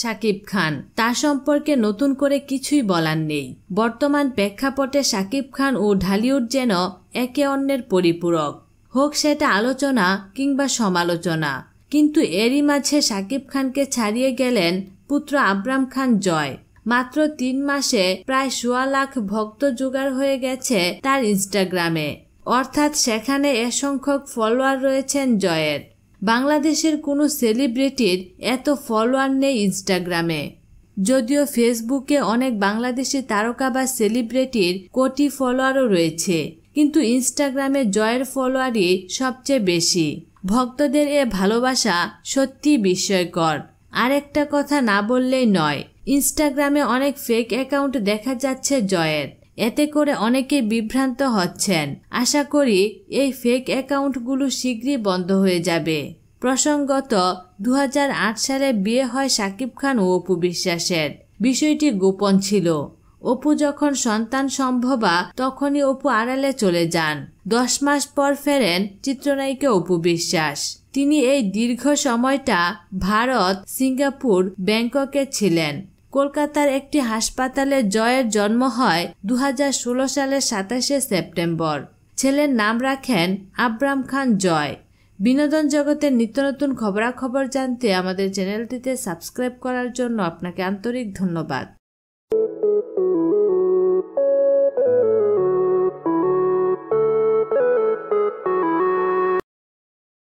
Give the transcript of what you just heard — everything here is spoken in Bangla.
শাকিব খান। তার সম্পর্কে নতুন করে কিছুই বলার নেই। বর্তমান প্রেক্ষাপটে শাকিব খান ও ঢালিউড যেন একে অন্যের পরিপূরক। হোক সেটা আলোচনা কিংবা সমালোচনা। কিন্তু এরই মাঝে শাকিব খানকে ছাড়িয়ে গেলেন পুত্র আব্রাম খান জয়। মাত্র তিন মাসে প্রায় সোয়া লাখ ভক্ত জোগাড় হয়ে গেছে তার ইনস্টাগ্রামে। অর্থাৎ সেখানে এ সংখ্যক ফলোয়ার রয়েছেন জয়ের। বাংলাদেশের কোনো সেলিব্রিটির এত ফলোয়ার নেই ইনস্টাগ্রামে। যদিও ফেসবুকে অনেক বাংলাদেশি তারকা বা সেলিব্রিটির কোটি ফলোয়ারও রয়েছে, কিন্তু ইনস্টাগ্রামে জয়ের ফলোয়ারই সবচেয়ে বেশি। ভক্তদের এ ভালোবাসা সত্যি বিস্ময়কর। আরেকটা কথা না বললেই নয়, ইনস্টাগ্রামে অনেক ফেক অ্যাকাউন্ট দেখা যাচ্ছে জয়ের। এতে করে অনেকে বিভ্রান্ত হচ্ছেন। আশা করি এই ফেক অ্যাকাউন্টগুলো শীঘ্রই বন্ধ হয়ে যাবে। প্রসঙ্গত দু হাজার আট সালে বিয়ে হয় শাকিব খান ও অপু বিশ্বাসের। বিষয়টি গোপন ছিল। অপু যখন সন্তান সম্ভবা, তখনই অপু আড়ালে চলে যান। দশ মাস পর ফেরেন চিত্রনায়িকা অপু বিশ্বাস। তিনি এই দীর্ঘ সময়টা ভারত, সিঙ্গাপুর, ব্যাংককে ছিলেন। কলকাতার একটি হাসপাতালে জয়ের জন্ম হয় দু হাজার ষোলো সালের সাতাশে সেপ্টেম্বর। ছেলের নাম রাখেন আব্রাম খান জয়। বিনোদন জগতের নিত্য নতুন খবরাখবর জানতে আমাদের চ্যানেলটিতে সাবস্ক্রাইব করার জন্য আপনাকে আন্তরিক ধন্যবাদ।